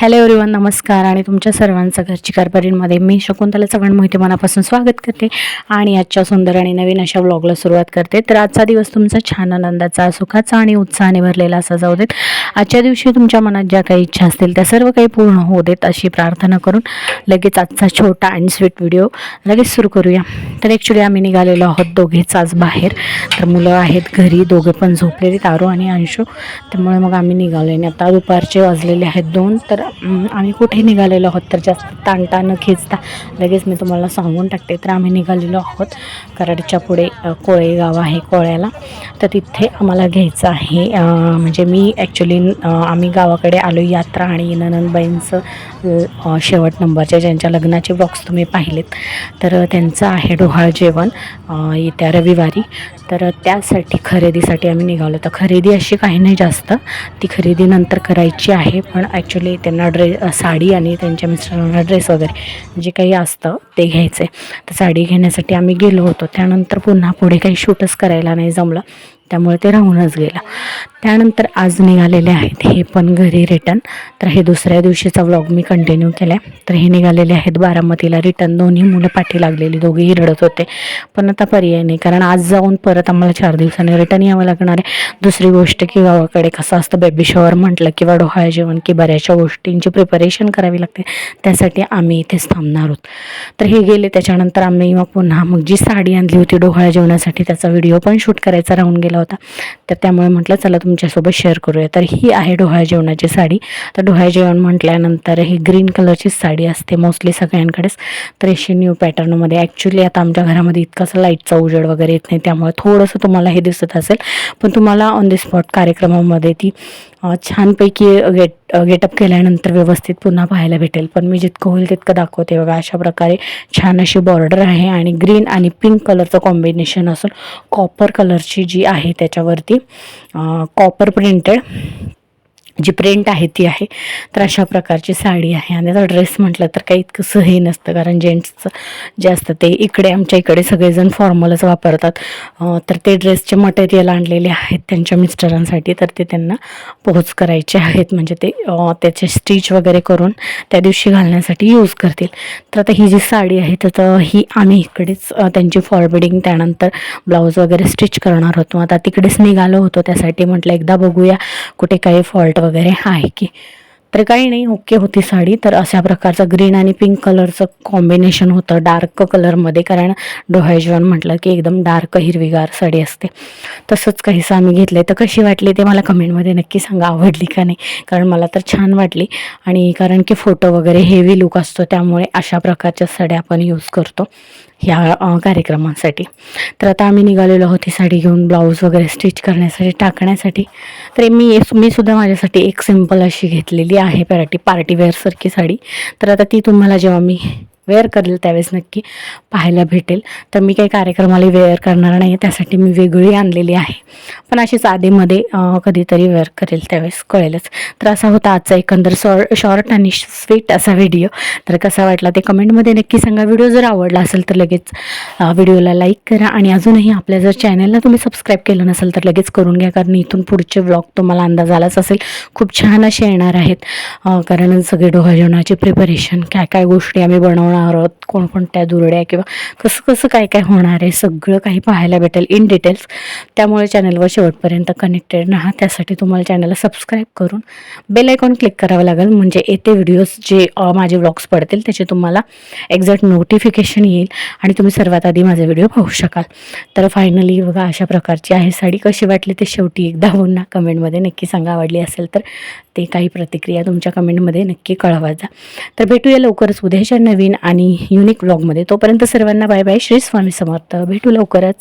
Hello everyone नमस्कार आणि तुमच्या सर्वांचं घरची कारभारीमध्ये मी शकुंतला चव्हाण मोहिते मनापासून स्वागत करते आणि आजच्या सुंदर आणि नवीन अशा व्लॉगला सुरुवात करते. तर आजचा दिवस तुमचा छान आनंदाचा सुखाचा आणि उत्साहाने भरलेला असा जाऊ देत. आजच्या दिवशी तुमच्या मनात ज्या काही इच्छा असतील त्या सर्व काही पूर्ण होऊ देत अशी प्रार्थना करून लगेच आजचा छोटा आणि स्वीट व्हिडिओ लगेच सुरू करूया. तर ॲक्च्युली आम्ही निघालेलो आहोत दोघेच आज बाहेर. तर मुलं आहेत घरी दोघे पण झोपलेले तारू आणि अंशू. त्यामुळे मग आम्ही निघालो आणि आता दुपारचे वाजलेले आहेत दोन. तर आम्ही कुठे निघालेलो आहोत तर जास्त ताणता न खेचता. लगेच मी तुम्हाला सांगून टाकते. तर आम्ही निघालेलो आहोत कराडच्या पुढे कोळेगाव कोळे गाव आहे कोळ्याला. तर तिथे आम्हाला घ्यायचं आहे म्हणजे मी ॲक्च्युली आम्ही गावाकडे आलो यात्रा आणि ननंदबाईंचं शेवट नंबरचे ज्यांच्या लग्नाचे ब्लॉग्स तुम्ही पाहिलेत. तर त्यांचं आहे डोहाळ जेवण येत्या रविवारी. तर त्यासाठी खरेदीसाठी आम्ही निघालो. तर खरेदी अशी काही नाही जास्त. ती खरेदी नंतर करायची आहे. पण ॲक्च्युली त्यांना ड्रे साडी आणि त्यांच्या मिस्टरांना ड्रेस वगैरे जे काही असतं ते घ्यायचं आहे तर साडी घेण्यासाठी आम्ही गेलो होतो. त्यानंतर पुन्हा पुढे काही शूटच करायला नाही जमलं. त्यामुळे ते राहूनच गेलं. त्यानंतर आज निघालेले आहेत. हे पण घरी रिटर्न तर हे दुसऱ्या दिवशीचा व्लॉग मी कंटिन्यू केला आहे तर हे निघालेले आहेत. बारामतीला रिटर्न दोन्ही मुलं पाठी लागलेली. दोघेही रडत होते. पण आता पर्याय नाही. कारण आज जाऊन परत आम्हाला चार दिवसांनी रिटर्न यावं लागणार आहे. दुसरी गोष्ट की गावाकडे कसं असतं बेबी शॉवर म्हटलं किंवा डोहाळे जेवण की बऱ्याचशा गोष्टींची प्रिपरेशन करावी लागते. त्यासाठी आम्ही इथेच थांबणार आहोत. तर हे गेले त्याच्यानंतर आम्ही मग पुन्हा मग जी साडी आणली होती डोहाळ्या जेवणासाठी त्याचा व्हिडिओ पण शूट करायचा राहून गेला होता. तर त्यामुळे म्हटलं चला तुमच्यासोबत शेअर करूया. तर ही आहे डोहाळ्या जेवणाची साडी. तर डोहाळ्या जेवण म्हटल्यानंतर ही ग्रीन कलरची साडी असते मोस्टली सगळ्यांकडेच. तर अशी न्यू पॅटर्नमध्ये ॲक्च्युली आता आमच्या घरामध्ये इतकासा लाईटचा उजेड वगैरे येत नाही त्यामुळे थोडंसं तुम्हाला हे दिसत असेल. पण तुम्हाला ऑन दी स्पॉट कार्यक्रमामध्ये ती छानपैकी गेट गेटअप केल्यानंतर व्यवस्थित पुन्हा पाहायला भेटेल. पण मी जितकं होईल तितकं दाखवते बघा. अशा प्रकारे छान अशी बॉर्डर आहे आणि ग्रीन आणि पिंक कलरचं कॉम्बिनेशन असून कॉपर कलरची जी आहे त्याच्यावरती कॉपर प्रिंटेड जी प्रिंट आहे ती आहे. तर अशा प्रकारची साडी आहे. आणि आता ड्रेस म्हटलं तर काही इतकं सही नसतं. कारण जेंट्सचं जे असतं ते इकडे आमच्या इकडे सगळेजण फॉर्मलच वापरतात. तर ते ड्रेसचे मटेरियल आणलेले आहेत त्यांच्या मिस्टरांसाठी. तर ते त्यांना पोहोच करायचे आहेत. म्हणजे ते त्याचे स्टिच वगैरे करून त्या दिवशी घालण्यासाठी यूज करतील. तर आता ही जी साडी आहे तर तर ही आम्ही इकडेच त्यांची फॉरबिडिंग त्यानंतर ब्लाऊज वगैरे स्टिच करणार होतो. आता तिकडेच निघालो होतो त्यासाठी म्हटलं एकदा बघूया कुठे काही फॉल्ट वगैरे आहे की तर काही नाही ओके होती साडी. तर अशा प्रकारचं ग्रीन आणि पिंक कलरचं कॉम्बिनेशन होतं डार्क कलरमध्ये कारण डोहायजॉन म्हटलं की एकदम डार्क हिरवीगार साडी असते. तसंच काहीसं आम्ही घेतलं तर कशी वाटली ते मला कमेंटमध्ये नक्की सांगा. आवडली का नाही? कारण मला तर छान वाटली. आणि कारण की फोटो वगैरे हेवी लुक असतो. त्यामुळे अशा प्रकारच्या साड्या आपण यूज करतो ह्या कार्यक्रमासाठी कार्यक्रमांसाठी. तर आता आम्ही निघालेलो आहोत ही साडी घेऊन ब्लाऊज वगैरे स्टिच करण्यासाठी टाकण्यासाठी. तर मी मी सुद्धा माझ्यासाठी एक सिंपल अशी घेतलेली आहे पॅराटी पार्टी वेअरसारखी साडी. तर आता ती तुम्हाला जेव्हा मी वेअर करेल त्यावेळेस नक्की पाहायला भेटेल. तर मी काही कार्यक्रमाला वेअर करणार नाही त्यासाठी मी वेगळी आणलेली आहे. पण अशीच आधीमध्ये कधीतरी वेअर करेल त्यावेळेस कळेलच. तर असा होता आजचा एकंदर सॉ शॉर्ट आणि स्वीट असा व्हिडिओ. तर कसा वाटला ते कमेंटमध्ये नक्की सांगा. व्हिडिओ जर आवडला असेल तर लगेच व्हिडिओला लाईक करा आणि अजूनही आपल्या जर चॅनलला तुम्ही सबस्क्राईब केलं नसेल तर लगेच करून घ्या. कारण इथून पुढचे व्लॉग तुम्हाला अंदाज आलाच असेल. खूप छान असे येणार आहेत. कारण सगळे डोहा जेवणाचे प्रिपरेशन काय काय गोष्टी आम्ही बनवणार आहोत कोणकोणत्या दुरड्या किंवा कसं कसं काय काय होणार आहे सगळं काही पाहायला भेटेल इन डिटेल्स त्यामुळे चॅनलवर शेवटपर्यंत कनेक्टेड राहा. त्यासाठी तुम्हाला चॅनलला सबस्क्राईब करून बेल आयकॉन क्लिक करावं लागेल. म्हणजे येते व्हिडिओज जे माझे व्लॉग्स पडतील त्याचे तुम्हाला एक्झॅक्ट नोटिफिकेशन येईल आणि तुम्ही सर्वात आधी माझे व्हिडिओ पाहू शकाल. तर फायनली बघा अशा प्रकारची आहे साडी. कशी वाटली ते शेवटी एकदा पुन्हा कमेंटमध्ये नक्की सांगा. आवडली असेल तर ते काही प्रतिक्रिया तुमच्या कमेंटमध्ये नक्की कळवा जा. तर भेटूया लवकरच. उद्याच्या नवीन आणि युनिक ब्लॉगमध्ये तोपर्यंत सर्वांना बाय बाय श्री स्वामी समर्थ. भेटू लवकरच.